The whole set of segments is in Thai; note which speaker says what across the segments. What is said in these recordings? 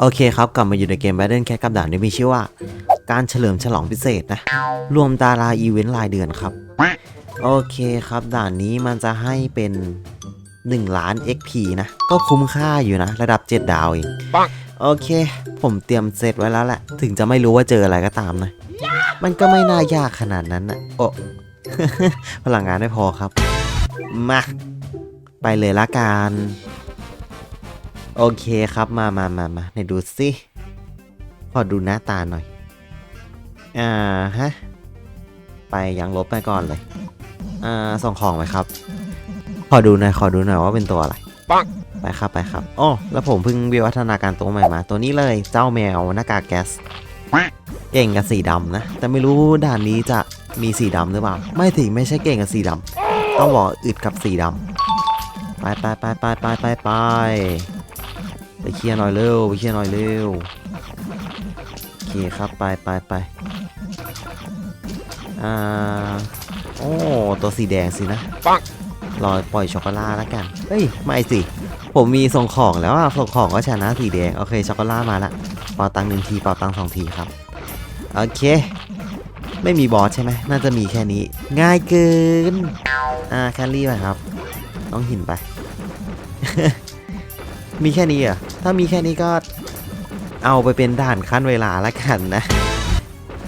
Speaker 1: โอเคครับกลับมาอยู่ในเกม Battle Cat กับด่านที่มีชื่อว่า การเฉลิมฉลองพิเศษนะ รวมดาราอีเวนต์รายเดือนครับ โอเคครับด่านนี้มันจะให้เป็น 1 ล้าน XP นะ ก็คุ้มค่าอยู่นะ ระดับ 7 ดาวเองโอเค ผมเตรียมเซตไว้แล้วแหละ ถึงจะไม่รู้ว่าเจออะไรก็ตามนะ มันก็ไม่น่ายากขนาดนั้นนะโอ้พลังงานไม่พอครับ มา ไปเลยละกัน โอเคครับมามามามาไหนดูสิขอดูหน้าตาหน่อย อ่าฮะ ไปยังลบไปก่อนเลย อ่า ส่งของไหมครับ ขอดูหน่อย ขอดูหน่อยว่าเป็นตัวอะไร
Speaker 2: ปัง
Speaker 1: ไปครับไปครับอ๋อแล้วผมเพิ่งวิวัฒนาการตัวใหม่มา ตัวนี้เลยเจ้าแมวหน้ากากแก๊สเก่งกับสีดำนะ แต่ไม่รู้ด่านนี้จะมีสีดำหรือเปล่า ไม่ถึงไม่ใช่เก่งกับสีดำต้องบอกอึดกับสีดำไปไปไปไปไปไปไป ไปเคลียร์หน่อยเร็วไปเคลียร์หน่อยเร็วโอเคครับไปไปไปอ่าโอ้ตัวสีแดงสินะ
Speaker 2: ปัง
Speaker 1: รอปล่อยช็อกโกแลตแล้วกันเฮ้ยไม่สิ ผมมีส่งของแล้วอะส่งของก็ชนะสีแดง โอเคช็อกโกแลตมาละเป่าตังค์หนึ่งทีเป่าตังค์สองทีครับ โอเค ไม่มีบอสใช่ไหมน่าจะมีแค่นี้ ง่ายเกิน อ่าแคลรี่ไปครับ ต้องหินไป มีแค่นี้เหรอถ้ามีแค่นี้ก็เอาไปเป็นด่านขั้นเวลาละกันนะ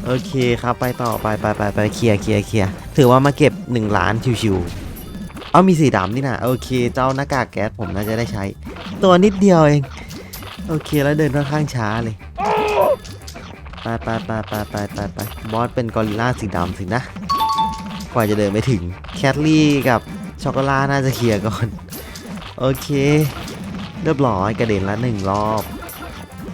Speaker 1: โอเคครับไปต่อไปไปไปไปเคลียร์เคลียร์เคลียร์ถือว่ามาเก็บ1ล้านชิวๆเอามีสีดำนี่นะโอเค เจ้าหน้ากากแก๊สผมน่าจะได้ใช้ ตัวนิดเดียวเอง โอเคแล้วเดินค่อนข้างช้าเลยไปไปไปไปไปไปไปบอสเป็นกอริลลาสีดำสินะกว่าจะเดินไปถึงแคทลี่กับช็อกโกแลตน่าจะเคลียร์ก่อน โอเค เรียบร้อยกระเด็นละหนึ่งรอบ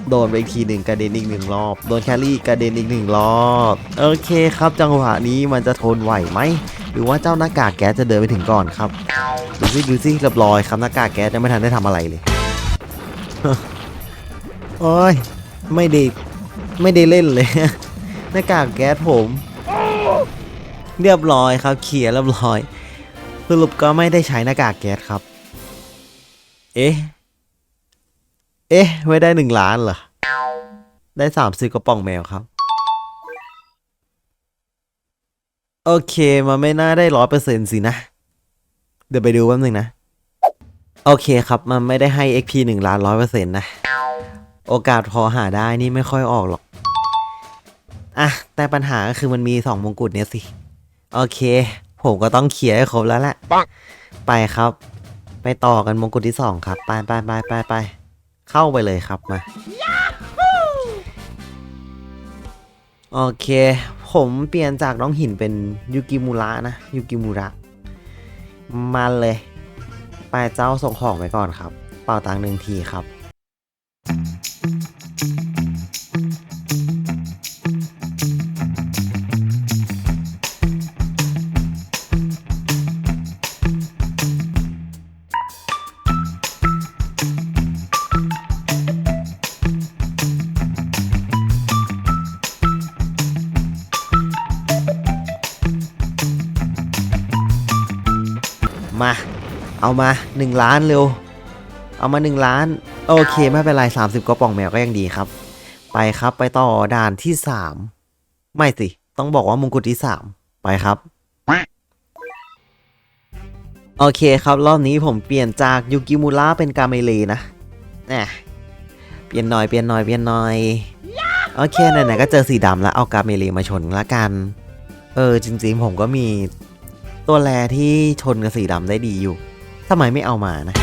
Speaker 1: โดนไปอีกทีหนึ่งกระเด็นอีกหนึ่งรอบ โดนแคลรี่กระเด็นอีกหนึ่งรอบ โอเคครับจังหวะนี้มันจะทนไหวไหมหรือว่าเจ้าหน้ากากแก๊สจะเดินไปถึงก่อนครับดูสิดูสิเรียบร้อยครับหน้ากากแก๊สยังไม่ทันได้ทำอะไรเลยโอ้ยไม่ได้ไม่ได้เล่นเลยหน้ากากแก๊สผม เรียบร้อยครับเคลียเรียบร้อยสรุปก็ไม่ได้ใช้หน้ากากแก๊สครับ เอ๊ะ เอ๊ะ ไม่ได้หนึ่งล้านเหรอ ได้สามสิบกระป๋องแมวครับ โอเคมันไม่น่าได้ร้อยเปอร์เซ็นต์สินะ เดี๋ยวไปดูแป๊บนึงนะ โอเคครับ มันไม่ได้ให้ XP หนึ่งล้านร้อยเปอร์เซ็นต์นะ โอกาสพอหาได้นี่ไม่ค่อยออกหรอก อะ แต่ปัญหาก็คือมันมี2มงกุฎเนี่ยสิ โอเค ผมก็ต้องเคลียร์ให้ครบแล้วแหละ ไปครับ ไปต่อกันมงกุฎที่2ครับ ไปไปไปไปไป เข้าไปเลยครับมาโอเค ผมเปลี่ยนจากน้องหินเป็นยูกิมูระนะยูกิมูระมาเลย ไปเจ้าส่งของไปก่อนครับ เป่าตังค์หนึ่งทีครับ มา เอามา 1 ล้านเร็ว เอามา 1 ล้าน โอเคไม่เป็นไร 30กระป๋องแมวก็ยังดีครับ ไปครับไปต่อด่านที่ 3 ไม่สิ ต้องบอกว่ามงกุฎที่ 3 ไปครับ โอเคครับรอบนี้ผมเปลี่ยนจากยูกิมูระเป็นกาเมเลนะแหมเปลี่ยนหน่อยเปลี่ยนหน่อยเปลี่ยนหน่อยโอเคไหนๆก็เจอสีดำแล้วเอากาเมเลมาชนละกัน เออจริงๆผมก็มี ตัวแรที่ชนกับสีดำได้ดีอยู่ทำไมไม่เอามานะ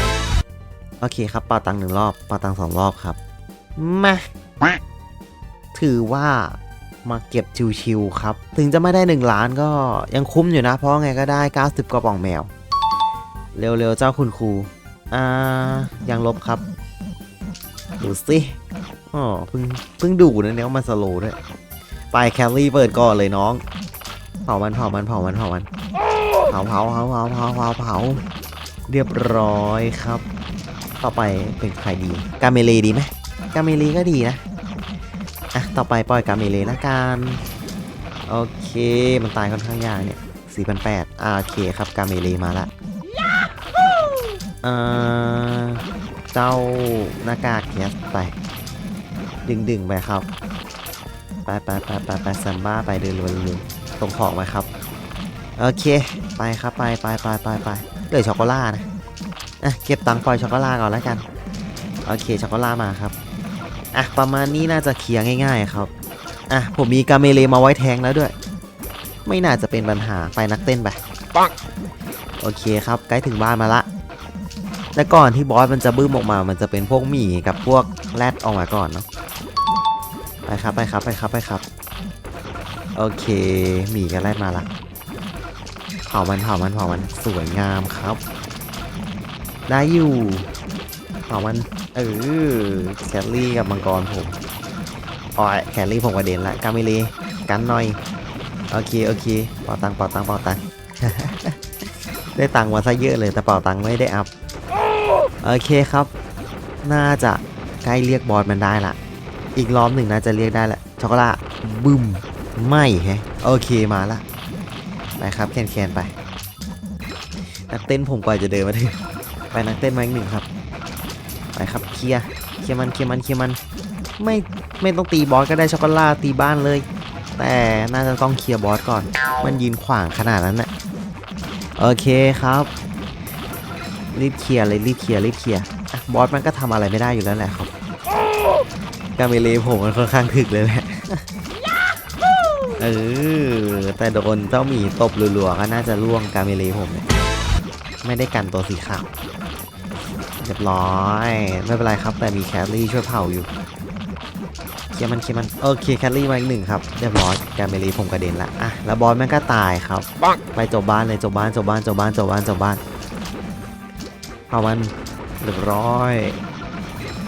Speaker 1: โอเคครับเป่าตังหนึ่งรอบเป่าตังสองรอบครับ มาถือว่ามาเก็บชิวๆครับ ถึงจะไม่ได้ 1 ล้านก็ยังคุ้มอยู่นะ เพราะไงก็ได้ 90กระป๋องแมว เร็วๆ เจ้าคุณครู อ่า ยังลบครับ ดูสิอ๋อเพิ่งเพิ่งดูนะเนี่ยว่ามันสโลด้วย ไปแคลรี่เปิดก่อนเลยน้อง เผามันเผามันเผามันเผามัน เผาเผาเผาเผาเผาเผาเผาเรียบร้อยครับ ต่อไปเป็นใครดี กาเมเลดีไหมกาเมเลก็ดีนะอะต่อไปปล่อยกาเมเลละกันโอเคมันตายค่อนข้างยากเนี่ย4,800อ่าโอเคครับกาเมเลมาละอ่าเจ้าหน้ากากแคสไป ดึงดึงไปครับ ไปไปไปไปไปแซมบ้าไปเดินเร็วๆตรงของไปครับ โอเค ไปครับไปไปไปไปไปเหลือช็อกโกแลตนะอะเก็บตังค์ปล่อยช็อกโกแลตก่อนแล้วกัน โอเคช็อกโกแลตมาครับอะประมาณนี้น่าจะเคลียร์ง่าย ๆ ครับอะผมมีกาเมเลมาไว้แทงแล้วด้วย ไม่น่าจะเป็นปัญหาไปนักเต้นไป
Speaker 2: ปัง
Speaker 1: โอเคครับใกล้ถึงบ้านมาละและก่อนที่บอสมันจะบึ้มออกมา มันจะเป็นพวกหมีกับพวกแรดออกมาก่อนเนาะไปครับไปครับไปครับไปครับ โอเคหมีกับแรดมาละเผามันเผามันเผามันสวยงามครับ ได้อยู่เผามันเออแคลรี่กับมังกรผมอ๋อยแคลรี่ผมกระเด็นละกามิลีกันหน่อยโอเคโอเคเป่าตังเป่าตังเป่าตังได้ตังมาซะเยอะเลยแต่เป่าตังไม่ได้อัพโอเคครับ น่าจะใกล้เรียกบอสมันได้ละอีกรอบหนึ่งน่าจะเรียกได้ละช็อกโกแลตบึ้มไม่แฮะโอเคมาละ ไปครับแคนแคนๆไป นักเต้นผมกว่าจะเดินมาถึงไปนักเต้นมาอีกหนึ่งครับ ไปครับเคลียเคลียมันเคลียมันเคลียมันไม่ไม่ต้องตีบอสก็ได้ช็อกโกแลตตีบ้านเลย แต่น่าจะต้องเคลียร์บอสก่อน มันยืนขวางขนาดนั้นน่ะโอเคครับรีบเคลียร์เลยรีบเคลียร์รีบเคลียร์บอสมันก็ทำอะไรไม่ได้อยู่แล้วแหละครับการเมเลผมมันค่อนข้างถึกเลยแหละ เออ แต่โดนเจ้าหมีตบรัวๆก็น่าจะล่วงกาเมเลผมเนี่ยไม่ได้กันตัวสีขาวเรียบร้อย ไม่เป็นไรครับ แต่มีแคลรี่ช่วยเผาอยู่เคลียมันเคลียมันโอเคแคลรี่มาอีกหนึ่งครับเรียบร้อยกาเมลีผมกระเด็นละอะแล้วบอสแม่งก็ตายครับไปจบบ้านเลยจบบ้านจบบ้านจบบ้านจบบ้านจบบ้านเอามันเรียบร้อย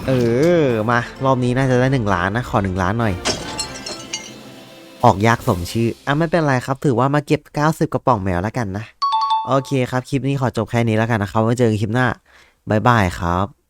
Speaker 1: เออมารอบนี้น่าจะได้หนึ่งล้านนะขอหนึ่งล้านหน่อย ออกยากสมชื่อ อะไม่เป็นไรครับ ถือว่ามาเก็บ 90 กระป๋องแมวแล้วกันนะ โอเคครับ คลิปนี้ขอจบแค่นี้แล้วกันนะครับไว้เจอกันคลิปหน้า บ๊ายบายครับ